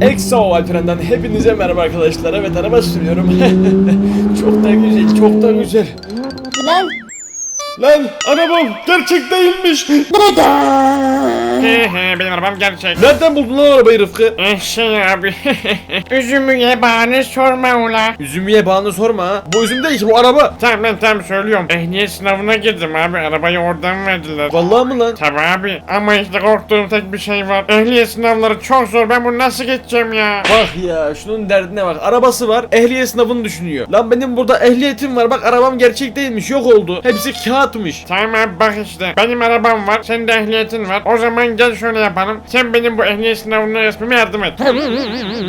Exo Alperen'den hepinize merhaba arkadaşlar. Evet araba sürüyorum. çok da güzel, çok da güzel. Lan Lan arabam gerçek değilmiş. He benim arabam gerçek. Nereden buldun lan arabayı Rıfkı? Eh şey abi. Üzümü ye bana sorma ula. Üzümüye bağını sorma ha. Bu üzüm değil ki bu araba. Tamam ben tamam söylüyorum. Ehliyet sınavına girdim abi. Arabayı oradan verdiler. Vallahi mı lan? Tabi abi ama işte korktuğum tek bir şey var. Ehliyet sınavları çok zor. Ben bunu nasıl geçeceğim ya? Bak ya şunun derdine bak. Arabası var. Ehliyet sınavını düşünüyor. Lan benim burada ehliyetim var. Bak arabam gerçek değilmiş. Yok oldu. Hepsi kağıtmış. Tamam abi bak işte. Benim arabam var. Senin de ehliyetin var. O zaman gel şöyle yapalım. Sen benim bu ehliyet sınavına resmime yardım et.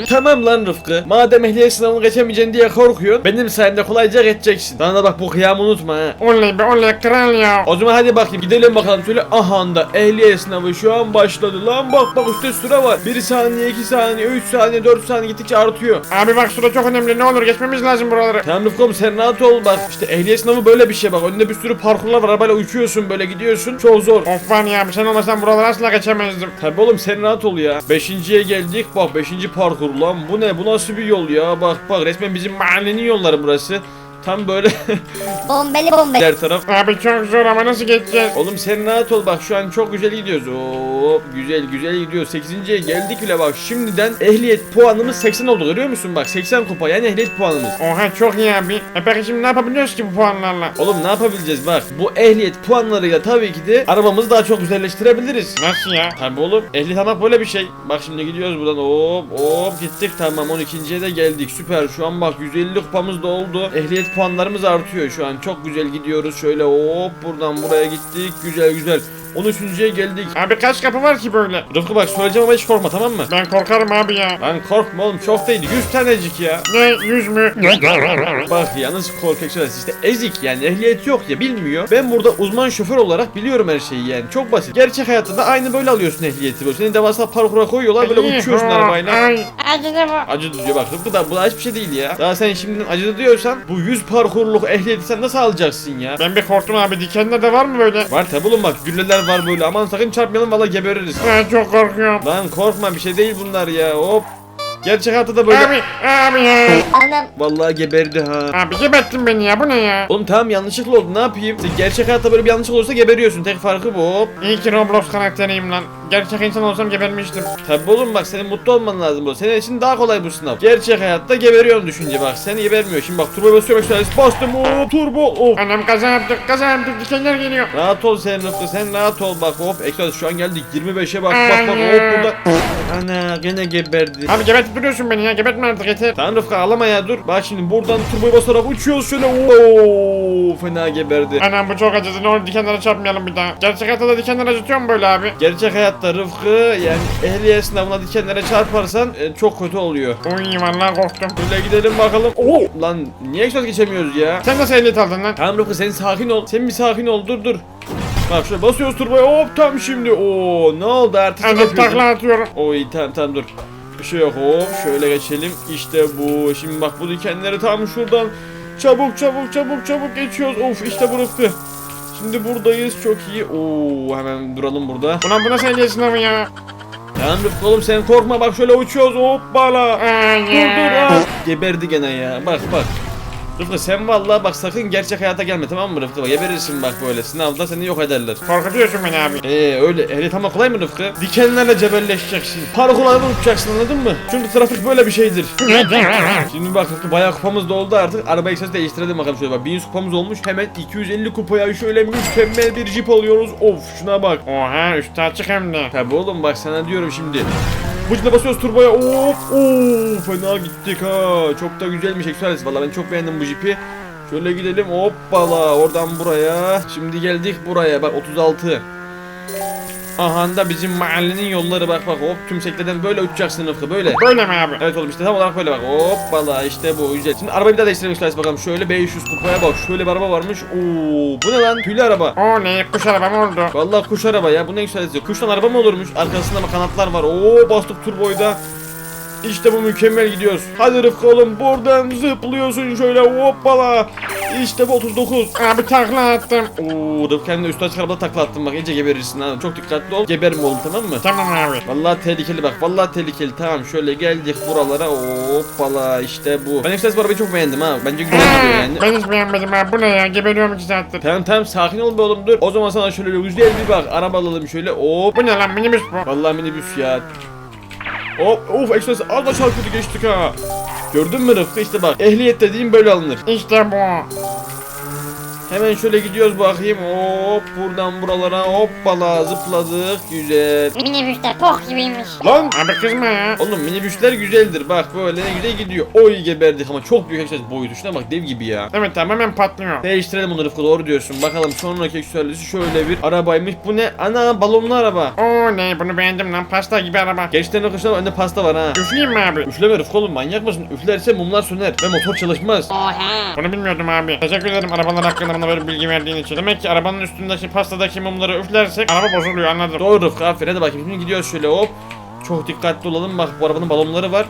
Tamam lan Rıfkı. Madem ehliyet sınavını geçemeyeceksin diye korkuyorsun. Benim sayemde kolayca geçeceksin. Bana da bak bu kıyamı unutma ha. oley be oley kral ya. O zaman hadi bakayım gidelim bakalım şöyle aha da ehliyet sınavı şu an başladı lan bak bak üstte süre var 1 saniye 2 saniye 3 saniye 4 saniye gittikçe artıyor Abi bak süre çok önemli. Ne olur geçmemiz lazım buraları. Tamam Rıfkı'm sen rahat ol bak işte ehliyet sınavı böyle bir şey bak önünde bir sürü parkurlar var arabayla uçuyorsun böyle gidiyorsun çok zor Of var ya sen olmasan buraları asla geçemezdim. Tabi oğlum sen rahat ol ya. Beşinciye geldik. Bak beşinci parkur lan. Bu ne? Bu nasıl bir yol ya? Bak bak resmen bizim mahallenin yolları burası Tam böyle bombeli bombeli. her taraf Abi çok zor ama nasıl geçeceğiz? Oğlum sen rahat ol bak şu an çok güzel gidiyoruz. Hop güzel güzel gidiyor. 8.ye geldik bile bak şimdiden ehliyet puanımız 80 oldu görüyor musun bak 80 kupa yani ehliyet puanımız. Oha çok iyi abi. E peki şimdi ne yapabiliyoruz ki bu puanlarla? Oğlum ne yapabileceğiz bak bu ehliyet puanlarıyla tabii ki de arabamızı daha çok güzelleştirebiliriz. Nasıl ya? Tabii oğlum ehliyet almak böyle bir şey. Bak şimdi gidiyoruz buradan hop hop gittik tamam 12.ye de geldik süper şu an bak 150 kupamız da oldu. Ehliyet puanlarımız artıyor şu an. Çok güzel gidiyoruz. Şöyle hop buradan buraya gittik. Güzel güzel. 13.ye geldik. Abi kaç kapı var ki böyle? Rıfkı bak söyleyeceğim ama hiç korkma tamam mı? Ben korkarım abi ya. Lan korkma oğlum çok değil 100 tanecik ya. Ne yüz mü? Bak yalnız korkak şöyle işte ezik yani ehliyet yok ya bilmiyor. Ben burada uzman şoför olarak biliyorum her şeyi yani çok basit. Gerçek hayatta da aynı böyle alıyorsun ehliyeti böyle. Seni devasa parkura koyuyorlar böyle uçuyorsun arabayla. Ay. Acıdı bu. Acı diyor bak Rıfkı da bu da hiçbir şey değil ya. Daha sen şimdiden acıdı diyorsan bu 100 parkurluk ehliyeti sen nasıl alacaksın ya? Ben bir korktum abi. Dikenler de var mı böyle? Var tabi oğlum bak gülleler var böyle aman sakın çarpmayalım valla gebeririz. Ben çok korkuyorum. Lan korkma bir şey değil bunlar ya hop. Gerçek hayatta da böyle. Abi, abi ya. Anam Vallahi geberdi ha. Abi gebettin beni ya. Bu ne ya? Oğlum tamam yanlışlıkla oldu ne yapayım? Sen gerçek hayatta böyle bir yanlışlık olursa geberiyorsun tek farkı bu hop. İyi ki Roblox karakteriyim lan. Gerçek insan olsam gebermiştim. Tabi oğlum bak senin mutlu olman lazım bu. Senin için daha kolay bu sınav. Gerçek hayatta geberiyorsun düşünce bak. Seni gebermiyor. Şimdi bak turbo basıyorum ekstralist bastım hop turbo hop. Annem kaza yaptık. Kaza yaptık. Dikenler geliyor. Rahat ol sen Rıfkı sen rahat ol bak hop ekstralist şu an geldik 25'e bak bak bak hop burada. Ana gene geberdi. Abi gebetip duruyorsun beni ya. Gebetme artık yeter. Tamam Rıfkı ağlama ya dur. Bak şimdi buradan turboyu basarak uçuyoruz şöyle. Oo fena geberdi. Anam bu çok acıdı. Ne olur dikenlere çarpmayalım bir daha. Gerçek hayatta da dikenler acıtıyor mu böyle abi? Gerçek hayatta Rıfkı yani ehliyet sınavına dikenlere çarparsan e, çok kötü oluyor. Uy vallahi korktum. Şöyle gidelim bakalım. Oo lan niye egzoz geçemiyoruz ya? Sen nasıl ehliyet aldın lan? Tamam Rıfkı sen sakin ol. Sen bir sakin ol dur dur. Bak şöyle basıyoruz turboya hop tam şimdi. Oo ne oldu artık yapıyorsun? takla atıyorum. Oy tamam tamam dur. Bir şey yok hop şöyle geçelim. İşte bu. Şimdi bak bu dikenleri tam şuradan çabuk çabuk çabuk çabuk geçiyoruz. Of işte bu Rıfkı. Şimdi buradayız çok iyi. Oo hemen duralım burada. Ulan bu nasıl ehliyet sınavı ya? Tamam Rıfkı oğlum sen korkma bak şöyle uçuyoruz hoppala. Dur dur. Geberdi gene ya. Bak bak. Rıfkı sen vallahi bak sakın gerçek hayata gelme tamam mı Rıfkı? Bak geberirsin bak böyle. Sınavda seni yok ederler. Korkutuyorsun beni abi. Ee öyle ehliyet ama kolay mı Rıfkı? Dikenlerle cebelleşeceksin. Parkurlardan uçacaksın anladın mı? Çünkü trafik böyle bir şeydir. Şimdi bak Rıfkı bayağı kupamız doldu artık. Araba eksesi değiştirelim bakalım şöyle bak. 1100 kupamız olmuş. Hemen 250 kupaya şöyle mükemmel bir jip alıyoruz. Of şuna bak. Oha üstü açık hem de. Tabi oğlum bak sana diyorum şimdi. Bucuna basıyoruz turboya. Of of fena gittik ha. Çok da güzelmiş Express. Valla ben çok beğendim bu jipi. Şöyle gidelim hoppala oradan buraya. Şimdi geldik buraya bak 36. Aha da bizim mahallenin yolları bak bak hop tüm seklerden böyle uçacaksın Rıfkı böyle. Böyle mi abi? Evet oğlum işte tam olarak böyle bak hoppala işte bu güzel. Şimdi arabayı bir daha değiştirelim Express bakalım. Şöyle 500 kupaya bak şöyle bir araba varmış. Oo bu ne lan tüylü araba. O ne kuş arabam oldu. Vallahi kuş araba ya bu ne güzel Kuştan araba mı olurmuş? Arkasında ama kanatlar var. Oo bastık turboyu da. İşte bu mükemmel gidiyoruz. Hadi Rıfkı oğlum buradan zıplıyorsun şöyle hoppala. İşte bu 39. Abi takla attım. Oo Rıfkı kendine üstüne çıkar arabada takla attın bak iyice geberirsin ha. Çok dikkatli ol. Geberme oğlum tamam mı? Tamam abi. Vallahi tehlikeli bak. Vallahi tehlikeli. Tamam şöyle geldik buralara. Hoppala işte bu. Ben Express arabayı çok beğendim ha. Bence güzel gidiyor yani. Ben hiç beğenmedim abi. Bu ne ya? Geberiyorum iki saattir. Tamam tamam sakin ol be oğlum dur. O zaman sana şöyle güzel bir bak. Araba alalım şöyle. Hop. Bu ne lan minibüs bu. Vallahi minibüs ya. Hop of Express az da çarpıtı geçtik ha. Gördün mü Rıfkı işte bak. Ehliyet dediğim böyle alınır. İşte bu. Hemen şöyle gidiyoruz bakayım. Hop buradan buralara hoppala zıpladık. Güzel. Minibüsler pok gibiymiş. Lan Abi kızma ya. Oğlum minibüsler güzeldir bak böyle ne güzel gidiyor. Oy geberdik ama çok büyük Express boyutu. Şuna bak dev gibi ya. Evet tamam hemen patlıyor. Değiştirelim bunu Rıfkı doğru diyorsun. Bakalım sonraki ekstralisi şöyle bir arabaymış. Bu ne? Ana balonlu araba. Oo ne bunu beğendim lan. Pasta gibi araba. Gençlerin arkadaşlar önünde pasta var ha. Üfleyeyim mi abi? Üfleme Rıfkı oğlum manyak mısın? Üflerse mumlar söner ve motor çalışmaz. Oha. Bunu bilmiyordum abi. Teşekkür ederim arabalar hakkında bana böyle bilgi verdiğin için. Demek ki arabanın üstündeki pastadaki mumları üflersek araba bozuluyor anladım. Doğru Rıfkı aferin hadi bakayım şimdi gidiyoruz şöyle hop. Çok dikkatli olalım bak bu arabanın balonları var.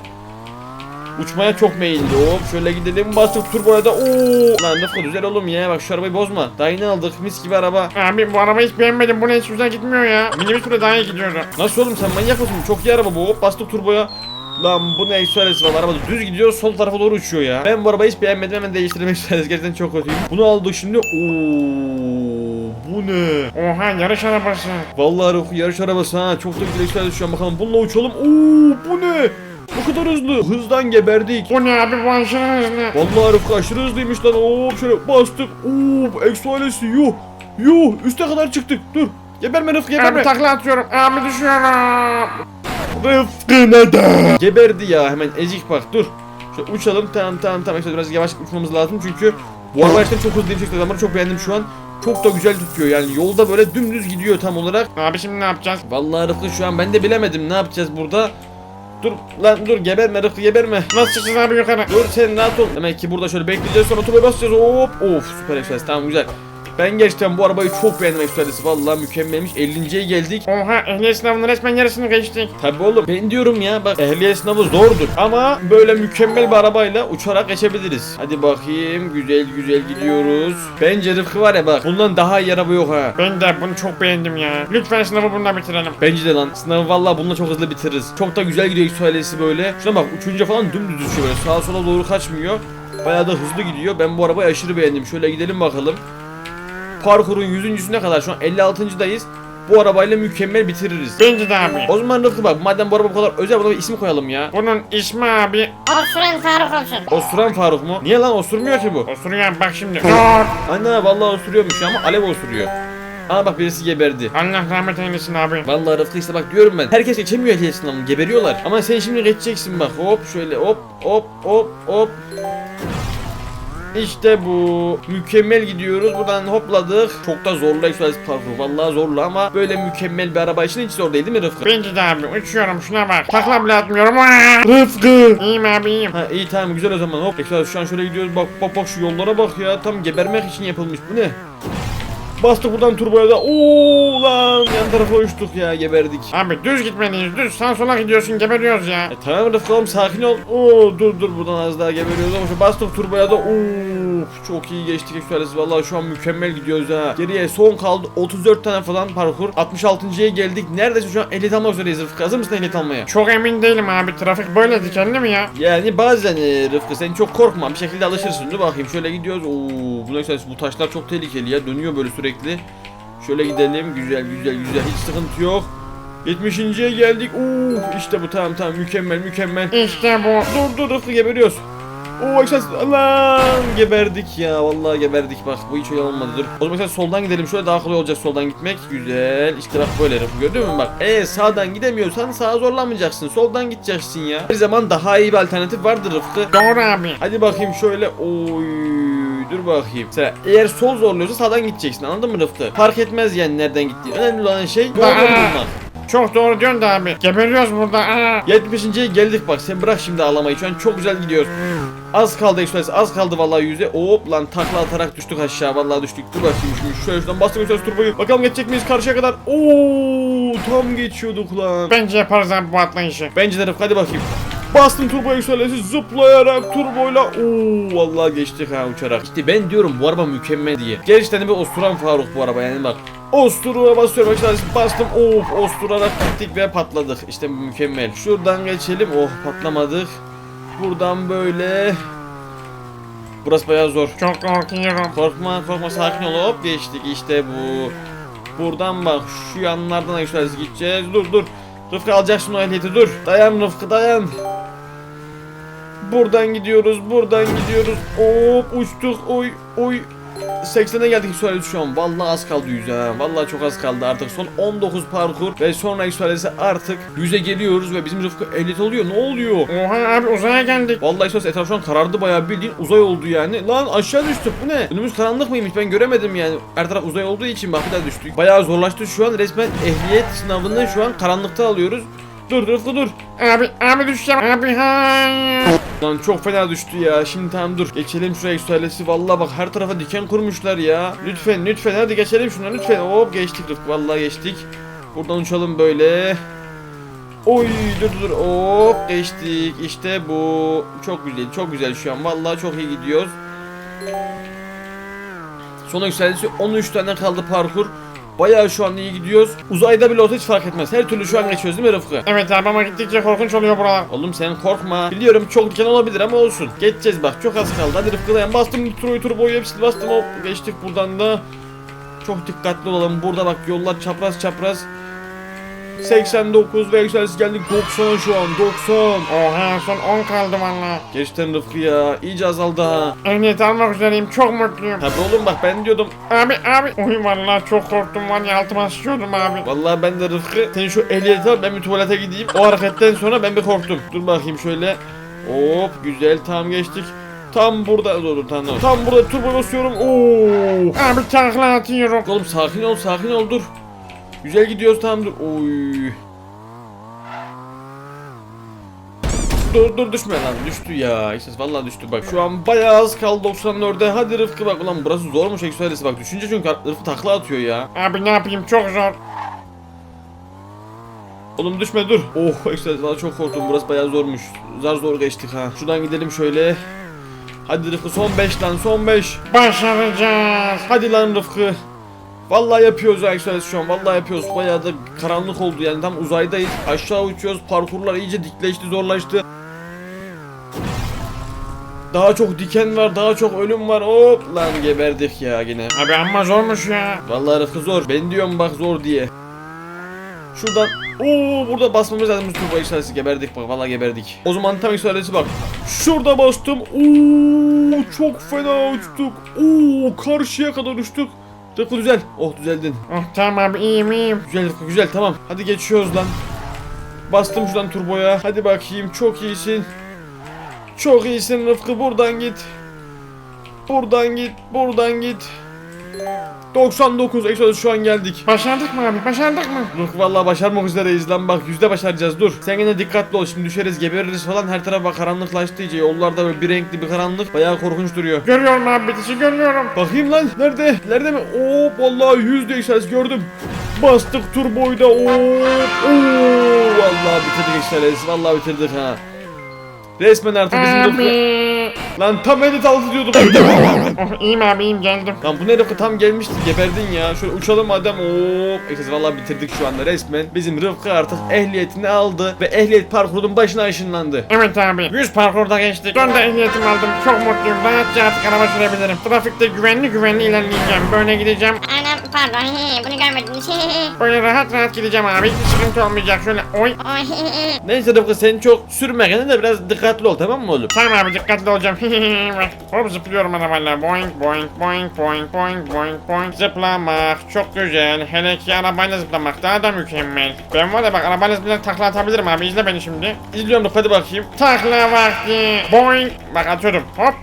Uçmaya çok meyilli hop şöyle gidelim bastık turboya da ooo Lan Rıfkı güzel oğlum ya bak şu arabayı bozma Daha yeni aldık mis gibi araba Abi bu arabayı hiç beğenmedim. Bu ne hiç güzel gitmiyor ya. Minibüs bile daha iyi gidiyordu. Nasıl oğlum sen manyak mısın çok iyi araba bu hop bastık turboya Lan bu ne ekstralesi var araba düz gidiyor sol tarafa doğru uçuyor ya Ben bu arabayı hiç beğenmedim hemen değiştirmek ekstralesi gerçekten çok kötüyüm Bunu aldık şimdi ooo Bu ne Oha yarış arabası. Vallahi Rıfkı yarış arabası ha çok da güzel ekstralesi şu an bakalım bununla uçalım ooo bu ne Bu kadar hızlı hızdan geberdik Bu ne abi bu aşırı hızlı. Vallahi Rıfkı aşırı hızlıymış lan. Hop şöyle bastık. Oo Exo ailesi yuh. Yuh üste kadar çıktık. Dur. Geberme Rıfkı Abi geberme. takla atıyorum. Abi düşüyorum. Rıfkı neden? Geberdi ya hemen ezik bak dur. Şöyle uçalım tamam tamam tamam. İşte biraz yavaş uçmamız lazım çünkü bu araba gerçekten çok hızlı değil. Adamları çok beğendim şu an. Çok da güzel tutuyor yani yolda böyle dümdüz gidiyor tam olarak. Abi şimdi ne yapacağız? Vallahi Rıfkı şu an ben de bilemedim ne yapacağız burada. Dur lan dur geberme Rıfkı geberme. Nasıl çıkacağız abi yukarı? Dur sen rahat ol. Demek ki burada şöyle bekleyeceğiz sonra turboya basacağız. Hop. Of süper ekspres tamam güzel. Ben gerçekten bu arabayı çok beğendim ekstresi. Vallahi mükemmelmiş. 50.ye geldik. Oha ehliyet sınavının resmen yarısını geçtik. Tabi oğlum ben diyorum ya bak ehliyet sınavı zordur ama böyle mükemmel bir arabayla uçarak geçebiliriz. Hadi bakayım güzel güzel gidiyoruz. Bence Rıfkı var ya bak bundan daha iyi araba yok ha. Ben de bunu çok beğendim ya. Lütfen sınavı bununla bitirelim. Bence de lan sınavı vallahi bununla çok hızlı bitiririz. Çok da güzel gidiyor ekstralesi böyle. Şuna bak uçunca falan dümdüz düşüyor böyle sağa sola doğru kaçmıyor. Bayağı da hızlı gidiyor. Ben bu arabayı aşırı beğendim. Şöyle gidelim bakalım. Parkurun 100.süne kadar şu an 56.dayız. Bu arabayla mükemmel bitiririz. Bence de abi. O zaman Rıfkı bak madem bu araba bu kadar özel buna bir isim koyalım ya. Bunun ismi abi Osuran Faruk olsun. Osuran Faruk mu? Niye lan osurmuyor ki bu? osuruyor bak şimdi. Dur. Ana vallahi osuruyormuş ya ama alev osuruyor. Aa bak birisi geberdi. Allah rahmet eylesin abi. Vallahi Rıfkı işte bak diyorum ben. Herkes geçemiyor ehliyet sınavını geberiyorlar. Ama sen şimdi geçeceksin bak. Hop şöyle hop hop hop hop. İşte bu. Mükemmel gidiyoruz. Buradan hopladık. Çok da zorlu egzersiz parkur. Vallahi zorlu ama böyle mükemmel bir araba için hiç zor değil değil mi Rıfkı? Bence de abi uçuyorum şuna bak. Takla bile atmıyorum. Aa! Rıfkı. İyiyim abi iyiyim. Ha iyi tamam güzel o zaman hop. Egzersiz şu an şöyle gidiyoruz. Bak bak bak şu yollara bak ya. Tam gebermek için yapılmış. Bu ne? Bastık buradan turboya da. Oo lan yan tarafa uçtuk ya geberdik. Abi düz gitmeliyiz düz. Sağ sola gidiyorsun geberiyoruz ya. E tamam Rıfkı oğlum sakin ol. Oo dur dur buradan az daha geberiyoruz ama şu bastık turboya da of çok iyi geçtik ekstralesi vallahi şu an mükemmel gidiyoruz ha. Geriye son kaldı 34 tane falan parkur. 66.ya geldik. Neredeyse şu an ehliyet almak üzereyiz Rıfkı. Hazır mısın ehliyet almaya? Çok emin değilim abi. Trafik böyle dikenli mi ya? Yani bazen e, Rıfkı sen çok korkma bir şekilde alışırsın. Dur bakayım şöyle gidiyoruz. Oo bu bu taşlar çok tehlikeli ya dönüyor böyle sürekli. Şöyle gidelim güzel güzel güzel hiç sıkıntı yok. 70.ye geldik. Oo işte bu tamam tamam mükemmel mükemmel. İşte bu. Dur dur Rıfkı geberiyoruz. Oo esas lan geberdik ya vallahi geberdik bak bu hiç öyle olmadı dur. O zaman sen soldan gidelim şöyle daha kolay olacak soldan gitmek. Güzel işte bak böyle Rıfkı gördün mü bak. Eğer sağdan gidemiyorsan sağa zorlanmayacaksın soldan gideceksin ya. Her zaman daha iyi bir alternatif vardır Rıfkı. Doğru abi. Hadi bakayım şöyle oy dur bakayım. Mesela eğer sol zorluyorsa sağdan gideceksin anladın mı Rıfkı? Fark etmez yani nereden gittiğin. Önemli olan şey Aa. bulmak. Çok doğru diyorsun da abi. Geberiyoruz burada. Aa. 75'e geldik bak sen bırak şimdi ağlamayı şu an çok güzel gidiyoruz. Az kaldı Express az kaldı vallahi yüze. Hop lan takla atarak düştük aşağı vallahi düştük. Dur bakayım şimdi şöyle şuradan bastık Express turboyu. Bakalım geçecek miyiz karşıya kadar. Oo tam geçiyorduk lan. Bence yaparız abi bu atlayışı. Bence de Rıfkı hadi bakayım. Bastım turbo yükselesi zıplayarak turboyla ooo vallahi geçtik ha uçarak. İşte ben diyorum bu araba mükemmel diye. Gerçekten de bir osturan Faruk bu araba yani bak. Osturuğa basıyorum yükselesi bastım of osturarak gittik ve patladık. İşte mükemmel. Şuradan geçelim oh patlamadık. Buradan böyle. Burası bayağı zor. Çok korkuyorum. Korkma korkma sakin ol hop geçtik işte bu. Buradan bak şu yanlardan da yükselesi gideceğiz. Dur dur. Rıfkı alacaksın o ehliyeti dur. Dayan Rıfkı dayan. Buradan gidiyoruz buradan gidiyoruz. Hop uçtuk oy oy. 80'e geldik Yükselesi şu an. Vallahi az kaldı 100'e ha. Vallahi çok az kaldı artık. Son 19 parkur ve sonra Yükselesi artık 100'e geliyoruz ve bizim Rıfkı ehliyet oluyor. Ne oluyor? Oha abi uzaya geldik. Vallahi Yükselesi etraf şu an karardı bayağı bildiğin uzay oldu yani. Lan aşağı düştük bu ne? Önümüz karanlık mıymış ben göremedim yani. Her taraf uzay olduğu için bak bir daha düştük. Bayağı zorlaştı şu an resmen ehliyet sınavını şu an karanlıkta alıyoruz. Dur Rıfkı dur. Abi abi düşeceğim. Abi hayır. Lan çok fena düştü ya. Şimdi tamam dur. Geçelim şuraya yükselesi. Vallahi bak her tarafa diken kurmuşlar ya. Lütfen lütfen hadi geçelim şuna lütfen. Hop geçtik Rıfkı. Vallahi geçtik. Buradan uçalım böyle. Oy dur dur. Hop geçtik. İşte bu. Çok güzel. Çok güzel şu an. Vallahi çok iyi gidiyoruz. Sona yükselisi 13 tane kaldı parkur. Bayağı şu an iyi gidiyoruz. Uzayda bile olsa hiç fark etmez. Her türlü şu an geçiyoruz değil mi Rıfkı? Evet abi ama gittikçe korkunç oluyor buralar. Oğlum sen korkma. Biliyorum çok diken olabilir ama olsun. Geçeceğiz bak çok az kaldı. Hadi Rıfkı dayan. Bastım turboyu turboyu hepsini bastım. Hop geçtik buradan da. Çok dikkatli olalım. Burada bak yollar çapraz çapraz. 89 ve yükselsi geldik 90 şu an 90. Oha son 10 kaldı valla. Gerçekten Rıfkı ya iyice azaldı ha. Ehliyet almak üzereyim çok mutluyum. Tabi oğlum bak ben diyordum. Abi abi. Oy valla çok korktum var ya altıma sıçıyordum abi. Vallahi ben de Rıfkı sen şu ehliyeti al ben bir tuvalete gideyim. O hareketten sonra ben bir korktum. Dur bakayım şöyle. Hop güzel tam geçtik. Tam burada dur dur tamam. Tam burada turbo basıyorum. Oo. Abi takla atıyorum. Oğlum sakin ol sakin ol dur. Güzel gidiyoruz tamam dur. Oy. Dur dur düşme lan düştü ya. İşte vallahi düştü bak. Şu an bayağı az kaldı 94'e. Hadi Rıfkı bak ulan burası zormuş eksualesi bak. Düşünce çünkü Rıfkı takla atıyor ya. Abi ne yapayım çok zor. Oğlum düşme dur. Oh eksualesi valla çok korktum. Burası bayağı zormuş. Zar zor geçtik ha. Şuradan gidelim şöyle. Hadi Rıfkı son 5 lan son 5. Başaracağız. Hadi lan Rıfkı. Vallahi yapıyoruz ya Express şu an. Vallahi yapıyoruz. Bayağı da karanlık oldu yani tam uzaydayız. Aşağı uçuyoruz. Parkurlar iyice dikleşti, zorlaştı. Daha çok diken var, daha çok ölüm var. Hop lan geberdik ya yine. Abi amma zormuş ya. Vallahi Rıfkı zor. Ben diyorum bak zor diye. Şuradan Oo burada basmamız lazım turbo yükselsi geberdik bak vallahi geberdik. O zaman tam yükselsi bak. Şurada bastım. Oo çok fena uçtuk. Oo karşıya kadar uçtuk. Rıfkı düzel. Oh düzeldin. Oh tamam iyiyim iyiyim. Güzel Rıfkı güzel tamam. Hadi geçiyoruz lan. Bastım şuradan turboya. Hadi bakayım çok iyisin. Çok iyisin Rıfkı buradan git. Buradan git. Buradan git. 99 Exodus şu an geldik. Başardık mı abi başardık mı? Rıfkı vallahi başarmak üzereyiz lan bak yüzde başaracağız dur. Sen yine dikkatli ol şimdi düşeriz gebeririz falan her taraf bak karanlıklaştı iyice yollarda böyle bir renkli bir karanlık bayağı korkunç duruyor. Görüyorum abi bitişi görüyorum. Bakayım lan nerede? Nerede mi? Oo vallahi yüzde yükselsi gördüm. Bastık turboyu da oo oo vallahi bitirdik yükselsi vallahi bitirdik ha. Resmen artık bizim. Lan tam edit aldı diyorduk. Oh iyiyim abi iyiyim geldim. Lan bu ne Rıfkı tam gelmişti geberdin ya. Şöyle uçalım adam. Oo. Ekses vallahi bitirdik şu anda resmen. Bizim Rıfkı artık ehliyetini aldı ve ehliyet parkurunun başına ışınlandı. Evet abi 100 parkurda geçtik. Sonunda ehliyetimi aldım. Çok mutluyum. Rahatça artık araba sürebilirim. Trafikte güvenli güvenli ilerleyeceğim. Böyle gideceğim. Anam pardon he, bunu görmediniz. Böyle rahat rahat gideceğim abi. Hiç sıkıntı olmayacak. Şöyle oy. Oy, Neyse Rıfkı sen çok sürme kendine de biraz dikkatli ol tamam mı oğlum? Tamam abi dikkatli olacağım. Hop zıplıyorum arabayla. Boing boing boing boing boing boing boing. Zıplamak çok güzel. Hele ki arabayla zıplamak daha da mükemmel. Ben var ya bak arabayla zıplayarak takla atabilirim abi. İzle beni şimdi. İzliyorum hadi bakayım. Takla vakti. Boing. Bak atıyorum. Hop.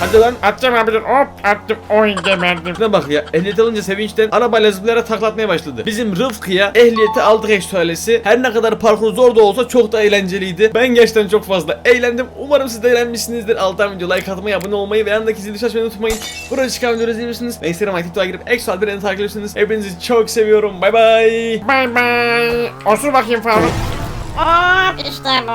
Hadi lan. Atacağım abi dur. Hop attım. Oy geberdim. Şuna bak ya ehliyet alınca sevinçten arabayla zıplayarak taklatmaya başladı. Bizim Rıfkı'ya ehliyeti aldık eksualesi. Her ne kadar parkur zor da olsa çok da eğlenceliydi. Ben gerçekten çok fazla eğlendim. Umarım siz de eğlenmişsinizdir. Alttan video like atmayı, abone olmayı ve yanındaki zili açmayı unutmayın. Burada çıkan videoları izleyebilirsiniz. Ve Instagram'a TikTok'a girip Exual bir takip edebilirsiniz. Hepinizi çok seviyorum. Bay bay. Bay bay. Osur bakayım Faruk. Hop işte bu.